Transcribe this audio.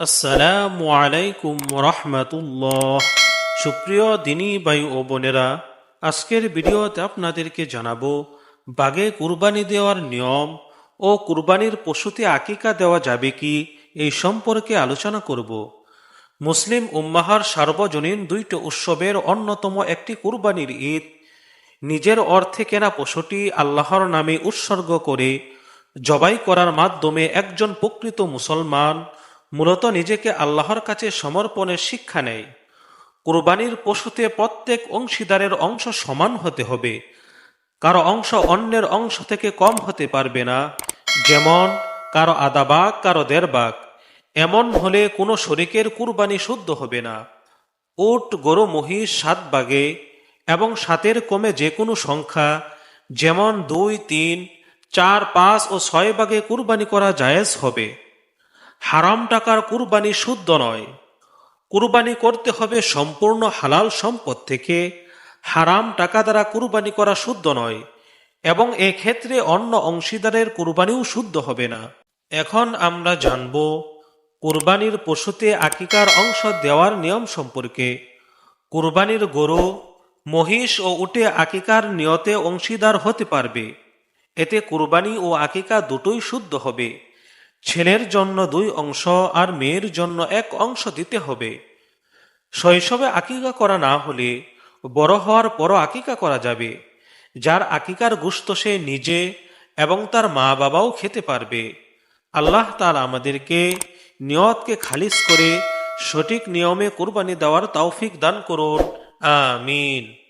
আসসালামু আলাইকুম রহমতুল্লাহ। সুপ্রিয় দিনী ভাই ও বোনেরা, আজকের ভিডিওতে আপনাদেরকে জানাব, বাগে কুরবানি দেওয়ার নিয়ম ও কুরবানির পশুতে আকিকা দেওয়া যাবে কি এই সম্পর্কে আলোচনা করব। মুসলিম উম্মাহার সার্বজনীন দুইটি উৎসবের অন্যতম একটি কুরবানির ঈদ। নিজের অর্থে কেনা পশুটি আল্লাহর নামে উৎসর্গ করে জবাই করার মাধ্যমে একজন প্রকৃত মুসলমান মূলত নিজেকে আল্লাহর কাছে সমর্পণের শিক্ষা নেয়। কুরবানির পশুতে প্রত্যেক অংশীদারের অংশ সমান হতে হবে। কারও অংশ অন্যের অংশ থেকে কম হতে পারবে না। যেমন, কারও আধা বাঘ কারও দেড় বাঘ এমন হলে কোনো শরিকের কুরবানি শুদ্ধ হবে না। উট, গরু, মহিষ, সাত বাগে এবং সাতের কমে যে কোনো সংখ্যা, যেমন দুই, তিন, চার, পাঁচ ও ছয় বাগে কুরবানি করা জায়েজ হবে। হারাম টাকার কুরবানি শুদ্ধ নয়। কুরবানি করতে হবে সম্পূর্ণ হালাল সম্পদ থেকে। হারাম টাকা দ্বারা কুরবানি করা শুদ্ধ নয় এবং এক্ষেত্রে অন্য অংশীদারের কুরবানিও শুদ্ধ হবে না। এখন আমরা জানব কুরবানির পশুতে আকিকার অংশ দেওয়ার নিয়ম সম্পর্কে। কুরবানির গরু, মহিষ ও উটে আকিকার নিয়তে অংশীদার হতে পারবে। এতে কুরবানি ও আকিকা দুটোই শুদ্ধ হবে। ছেলের জন্য দুই অংশ আর মেয়ের জন্য এক অংশ দিতে হবে। শৈশবে আকিকা করা না হলে বড় হওয়ার পরও আকিকা করা যাবে। যার আকিকার গুস্ত সে নিজে এবং তার মা বাবাও খেতে পারবে। আল্লাহ তার আমাদেরকে নিয়তকে খালিস করে সঠিক নিয়মে কুরবানি দেওয়ার তৌফিক দান করুন। আমিন।